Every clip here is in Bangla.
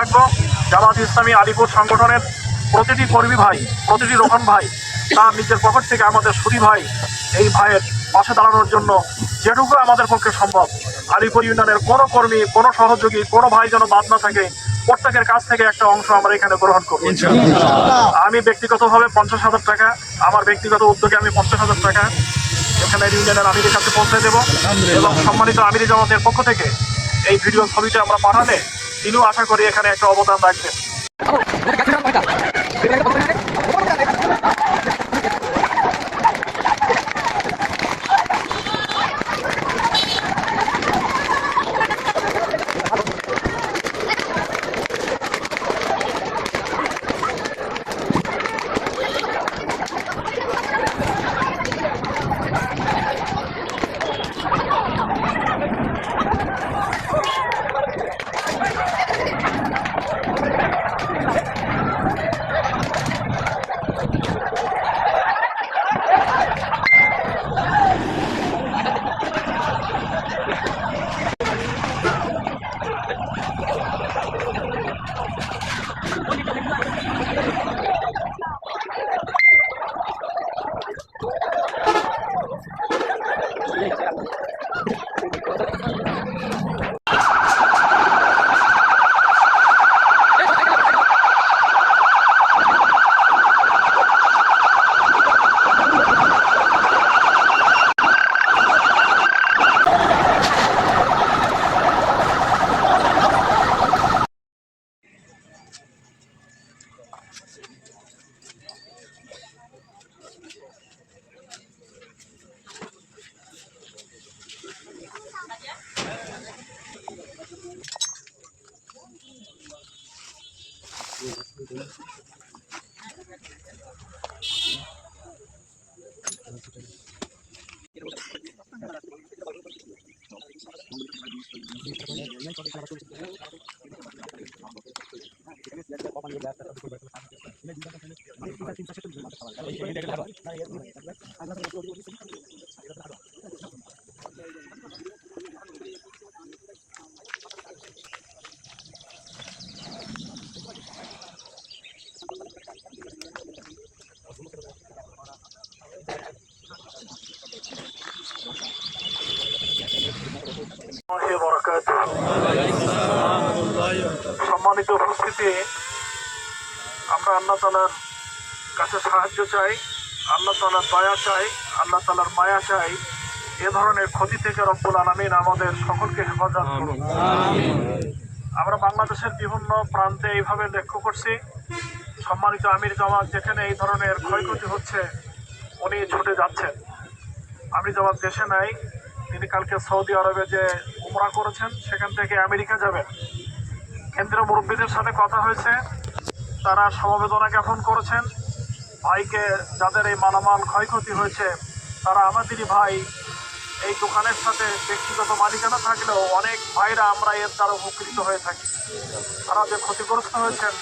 থাকব। জামাত ইসলামী আলিপুর সংগঠনের প্রতিটি কর্মী ভাই, প্রতিটি রোহন ভাই তার নিজের পকেট থেকে আমাদের সুরি ভাই, এই ভাইয়ের পাশে দাঁড়ানোর জন্য যেটুকু আমাদের পক্ষে সম্ভব। আলিপুর ইউনিয়নের কোনো কর্মী, কোনো সহযোগী, কোনো ভাই যেন বাদ না থাকে, প্রত্যেকের কাছ থেকে একটা অংশ আমরা এখানে গ্রহণ করব। আমি ব্যক্তিগতভাবে পঞ্চাশ হাজার টাকা, আমার ব্যক্তিগত উদ্যোগে আমি পঞ্চাশ হাজার টাকা এখানে ইউনিয়নের আমিরের কাছে পৌঁছে দেবো এবং সম্মানিত আমিরি জামাতের পক্ষ থেকে এই ভিডিও ছবিটা আমরা পাঠালে তিনিও আশা করি এখানে একটা অবদান রাখবেন। الله وبركاته সম্মানিত উপস্থিতি আমরা আল্লাহ তালার কাছে সাহায্য চাই আল্লাহ তালার দয়া চাই আল্লাহ তালার মায়া চাই। এ ধরনের ক্ষতি থেকে রব্বুল আলমিন আমাদের সকলকে হেফাজত করুন। আমরা বাংলাদেশের বিভিন্ন প্রান্তে এইভাবে লক্ষ্য করছি। সম্মানিত আমির জামাত যেখানে এই ধরনের ক্ষয়ক্ষতি হচ্ছে উনি ছুটে যাচ্ছেন। আমির জামাত দেশে নাই তিনি কালকে সৌদি আরবে যে উমরা করেছেন, সেখান থেকে আমেরিকা যাবেন। কেন্দ্রীয় মুরব্বীদের সাথে কথা হয়েছে। তারা সমবেদনা জ্ঞাপন করেছেন। ভাইকে যাদের এই মালামাল ক্ষয়ক্ষতি হয়েছে, তারা আমাদেরই ভাই। এই দোকানের সাথে ব্যক্তিগত মালিকানা থাকলেও অনেক ভাইরা আমরা এর দ্বারা উপকৃত হয়ে থাকি। তারা যে ক্ষতিগ্রস্ত হয়েছেন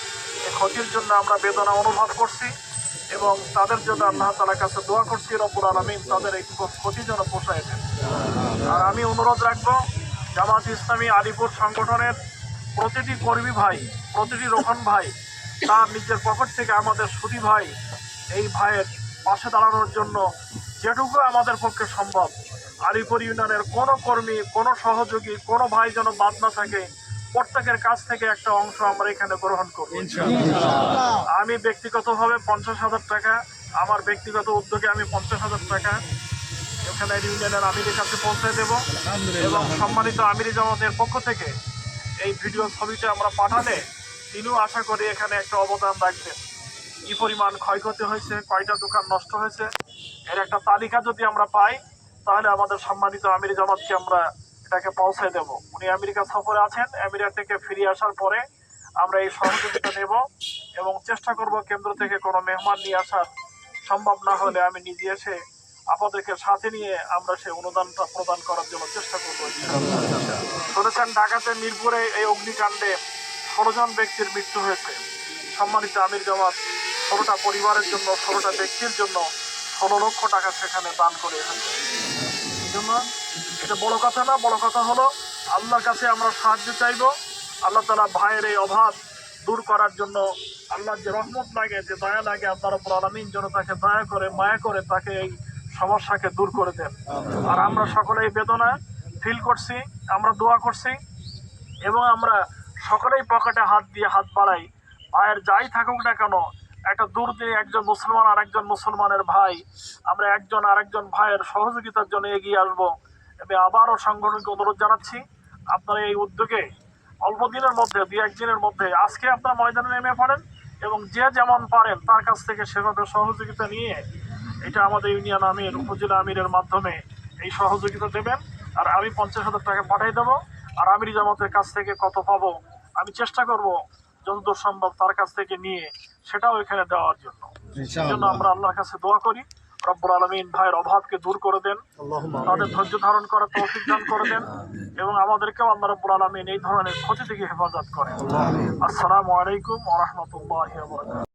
এই ক্ষতির জন্য আমরা বেদনা অনুভব করছি এবং তাদের জন্য আল্লাহ তালার কাছে দোয়া করছি রব্বুল আলমিন তাদের এই ক্ষতি যেন পোষায় আর আমি অনুরোধ রাখব জামাত ইসলামী আলিপুর সংগঠনের প্রতিটি কর্মী ভাই প্রতিটি রোহন ভাই তার নিজের পকেট থেকে আমাদের সুদী ভাই এই ভাইয়ের পাশে দাঁড়ানোর জন্য যেটুকু আমাদের পক্ষে সম্ভব আলিপুর ইউনিয়নের কোনো কর্মী কোনো সহযোগী কোনো ভাই যেন বাদ না থাকে প্রত্যেকের কাছ থেকে একটা অংশ আমরা এখানে গ্রহণ করব। আমি ব্যক্তিগতভাবে পঞ্চাশ হাজার টাকা আমার ব্যক্তিগত উদ্যোগে আমি পঞ্চাশ হাজার টাকা এখানে ইউনিয়নের আমিরের কাছে পৌঁছে দেব এবং সম্মানিত আমিরি জামাতের পক্ষ থেকে এই ভিডিও ছবিটা আমরা পাঠালে তিনিও আশা করি এখানে একটা অবদান রাখবেন। কি পরিমাণ ক্ষয়ক্ষতি হয়েছে কয়টা দোকান নষ্ট হয়েছে এর একটা তালিকা যদি আমরা পাই তাহলে আমাদের সম্মানিত আমিরি জামাতকে আমরা এটাকে পৌঁছে দেব। উনি আমেরিকা সফরে আছেন আমেরিকা থেকে ফিরে আসার পরে আমরা এই সহযোগিতা নেব এবং চেষ্টা করব কেন্দ্র থেকে কোনো মেহমান নিয়ে আসার। সম্ভব না হলে আমি নিজে এসে আপনাদেরকে সাথে নিয়ে আমরা সেই অনুদানটা প্রদান করার জন্য চেষ্টা করব শুনেছেন, ঢাকাতে মিরপুরে এই অগ্নিকাণ্ডে ষোলো জন ব্যক্তির মৃত্যু হয়েছে। সম্মানিত আমির জামাত, ষোলোটা পরিবারের জন্য, ষোলোটা ব্যক্তির জন্য ষোলো লক্ষ টাকা সেখানে দান করে এসেছে। এটা বড় কথা না, বড় কথা হলো আল্লাহর কাছে আমরা সাহায্য চাইব। আল্লাহ তালা ভাইয়ের এই অভাব দূর করার জন্য আল্লাহ যে রহমত লাগে, যে দয়া লাগে, আল্লাহ রব্বুল আলমিন যেন তাকে দয়া করে, মায়া করে তাকে এই সমস্যাকে দূর করে দেন। আর আমরা সকলে এই বেদনা ফিল করছি, আমরা দোয়া করছি এবং আমরা সকলেই পকেটে হাত দিয়ে হাত বাড়াই। ভাইয়ের যাই থাকুক না কেন, একটা দূর দিয়ে একজন মুসলমান আর একজন মুসলমানের ভাই, আমরা একজন আরেকজন ভাইয়ের সহযোগিতার জন্য এগিয়ে আসব। আমি আবারও সংগঠনকে অনুরোধ জানাচ্ছি, আপনারা এই উদ্যোগে অল্প দিনের মধ্যে দুই একদিনের মধ্যে আজকে আপনার ময়দানে নেমে পড়েন এবং যে যেমন পারেন তার কাছ থেকে সেভাবে সহযোগিতা নিয়ে এটা আমাদের ইউনিয়ন আমির উপজেলা আমিরের মাধ্যমে এই সহযোগিতা দেবেন। আর আমি পঞ্চাশ হাজার টাকা পাঠিয়ে দেবো। আর আমির জামাতের কাছ থেকে কত পাবো আমি চেষ্টা করব যতদূর সম্ভব তার কাছ থেকে নিয়ে সেটাও এখানে দেওয়ার জন্য। জন্য আমরা আল্লাহর কাছে দোয়া করি। রব্বুল আলমিন ভাইয়ের অভাবকে দূর করে দেন। তাদের ধৈর্য ধারণ করার তৌফিক দান করে দেন। এবং আমাদেরকেও আল্লাহ রব্বুল আলমিন এই ধরনের ক্ষতি থেকে হেফাজত করেন। আসসালামু আলাইকুম বারাকাতুহু।